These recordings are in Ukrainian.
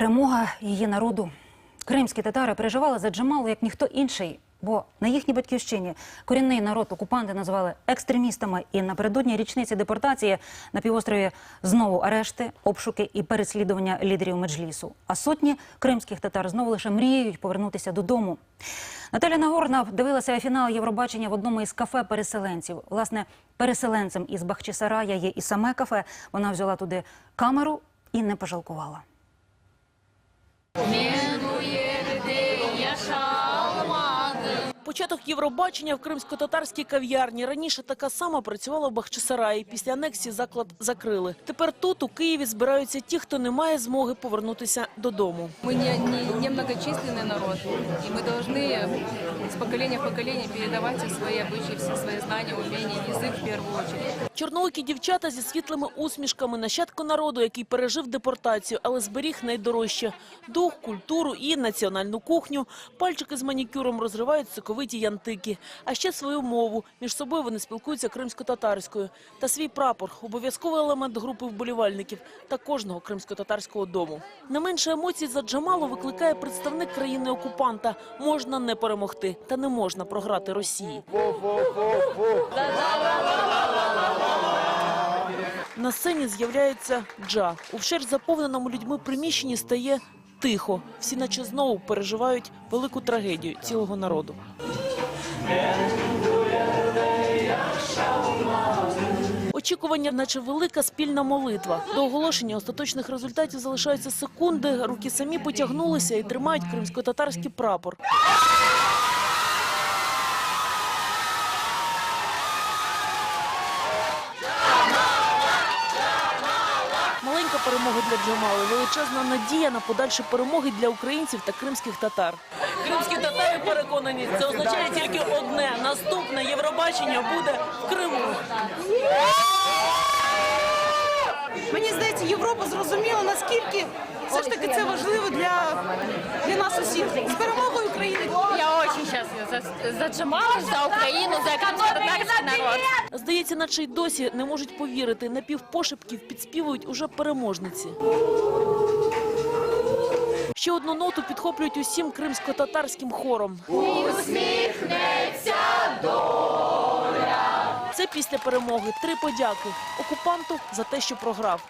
Перемога її народу. Кримські татари переживали за Джамалу як ніхто інший. Бо на їхній батьківщині корінний народ окупанти називали екстремістами, і напередодні річниці депортації на півострові знову арешти, обшуки і переслідування лідерів меджлісу. А сотні кримських татар знову лише мріють повернутися додому. Наталя Нагорна дивилася фінал Євробачення в одному із кафе переселенців. Власне, переселенцем із Бахчисарая є і саме кафе. Вона взяла туди камеру і не пожалкувала. Man. Початок Євробачення в кримсько-татарській кав'ярні. Раніше така сама працювала в Бахчисараї. Після анексії заклад закрили. Тепер тут, у Києві, збираються ті, хто не має змоги повернутися додому. Мы не, не, не многочисленный народ, и мы должны с поколения в поколение передавать все свои обычаи, все свои знания, умения, язык в первую очередь. Чорноокі дівчата зі світлими усмішками, нащадко народу, який пережив депортацію, але зберіг найдорожче – дух, культуру і національну кухню. Пальчики з манікюром розривають соковиті янтики. А ще свою мову. Між собою вони спілкуються кримсько-татарською. Та свій прапор – обов'язковий елемент групи вболівальників та кожного кримсько-татарського дому. Не менше емоцій за Джамалу викликає представник країни-окупанта. Можна не перемогти, та не можна програти Росії. На сцені з'являється Джа. У вщерть заповненому людьми приміщенні стає тихо. Всі наче знову переживають велику трагедію цілого народу. Очікування, наче велика спільна молитва. До оголошення остаточних результатів залишаються секунди. Руки самі потягнулися і тримають кримсько-татарський прапор. Перемога для Джамали, величезна надія на подальші перемоги для українців та кримських татар. Кримські татари переконані, це означає тільки одне: наступне Євробачення буде в Криму. Мені здається, Європа зрозуміла, наскільки все ж таки це важливо для, для нас усіх. З перемогою України. Я очень счастлива за, за Джамала, за Украину, за крымско-татарский народ. Здається, наче й досі не можуть повірити. Напівпошепків підспівують уже переможниці. Ще одну ноту підхоплюють усім кримсько-татарським хором. Це після перемоги. Три подяки окупанту за те, що програв.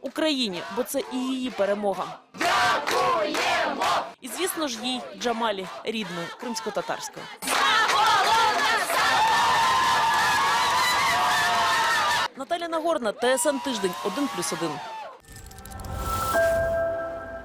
Україні, бо це і її перемога. Дякуємо! І звісно ж їй Джамалі рідною кримсько-татарською. Наталя Нагорна, ТСН Тиждень, 1+,1.